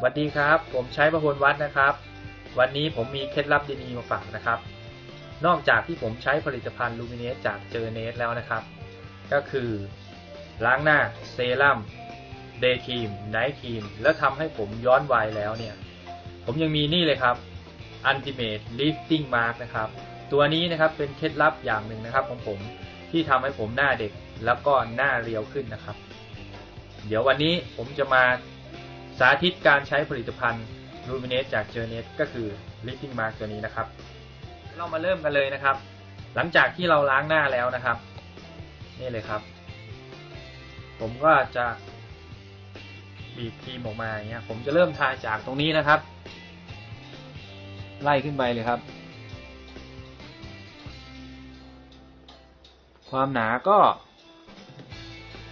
สวัสดีครับ ผมใช้ประพลวัดนะครับ วันนี้ผมมีเคล็ดลับดีๆมาฝากนะครับ นอกจากที่ผมใช้ผลิตภัณฑ์ลูมิเนสจากเจอเนสแล้วนะครับ ก็คือ ล้างหน้าเซรั่มเดย์ครีมไนท์ครีมแล้วทำให้ผมย้อนวัยแล้วเนี่ย ผมยังมีนี่เลยครับ Ultimate Lifting Mask นะครับ ตัวนี้นะครับเป็นเคล็ดลับอย่างหนึ่งนะครับของผมที่ทำให้ผมหน้าเด็กแล้วก็หน้าเรียวขึ้นนะครับ เดี๋ยววันนี้ผมจะมา สาธิตการใช้ผลิตภัณฑ์ l u m i n e t จาก j o u r n e t ก็คือ Lifting Mask ตัวนี้นะครับ เรามาเริ่มกันเลยนะครับ หลังจากที่เราล้างหน้าแล้วนะครับ นี่เลยครับ ผมก็จะบีบครีมออกมาอย่างเงี้ย ผมจะเริ่มทาจากตรงนี้นะครับ ไล่ขึ้นไปเลยครับ ความหนาก็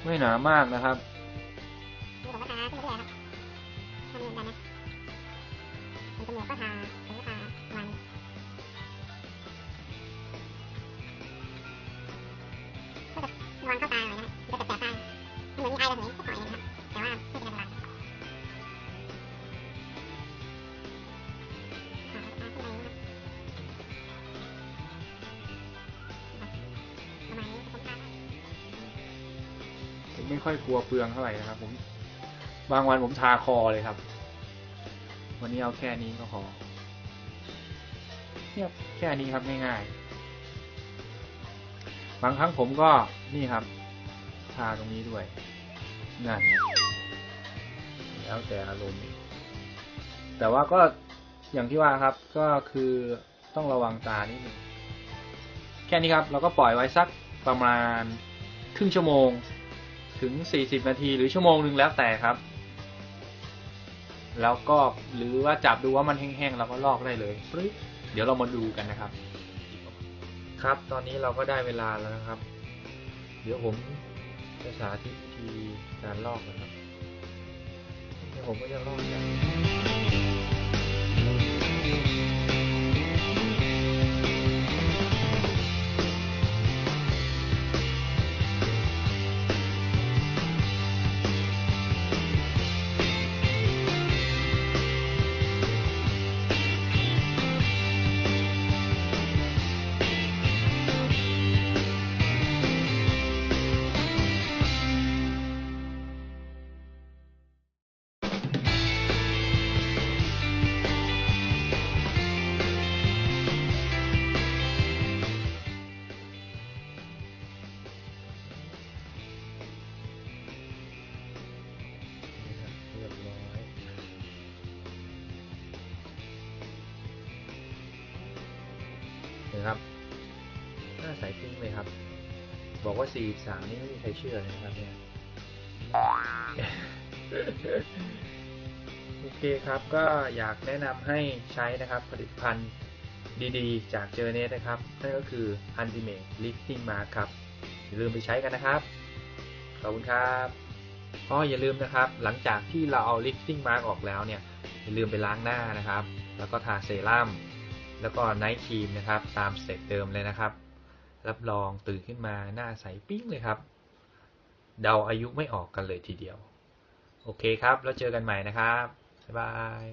ไม่หนามากนะครับ จมูกก็ทาผมก็ทาวันก็จะระวังเข้าตาหน่อยนะมันจะแสบๆตามันเหมือนมีไอระเหยสักหน่อยนะครับแต่ว่าไม่เป็นอันตรายอ่าทาขึ้นไปนะครับประมาณนี้ผมทาผมไม่ค่อยกลัวเปลืองเท่าไหร่นะครับ ผม บางวันผมทาคอเลยครับ วันนี้เอาแค่นี้ก็พอเนี่ยแค่นี้ครับง่ายๆ บางครั้งผมก็นี่ครับ ทาตรงนี้ด้วยนั่นไงแล้วแต่อารมณ์อีกแต่ว่าก็อย่างที่ว่าครับก็คือต้องระวังตานิดนึงแค่นี้ครับ เราก็ปล่อยไว้สักประมาณครึ่งชั่วโมง ถึง 40 นาทีหรือชั่วโมงหนึ่งแล้วแต่ครับ แล้วก็หรือว่าจับดูว่ามันแห้งๆเราก็ลอกได้เลยเดี๋ยวเรามาดูกันนะครับ ครับตอนนี้เราก็ได้เวลาแล้วนะครับ เดี๋ยวผมจะสาธิตวิธีการลอกนะครับเดี๋ยวผมก็จะลอกจากเเห็นครับหน้าใสปิ้งเลยครับ บอกว่า 43 นี่ไม่มีใครเชื่อเลยนะครับเนี่ยโอเคครับก็อยากแนะนำให้ใช้นะครับผลิตภัณฑ์ดีๆ จากเจอเนสนะครับ นั่นก็คือ Ultimate Lifting Mask ครับ อย่าลืมไปใช้กันนะครับ ขอบคุณครับก็อย่าลืมนะครับ หลังจากที่เราเอา lifting mask ออกแล้วเนี่ย อย่าลืมไปล้างหน้านะครับ แล้วก็ทาเซรั่ม แล้วก็ไนท์ครีมนะครับ ตามสเต็ปเดิมเลยนะครับ รับรองตื่นขึ้นมาหน้าใสปิ้งเลยครับ เดาอายุไม่ออกกันเลยทีเดียว โอเคครับ แล้วเจอกันใหม่นะครับ บ๊ายบาย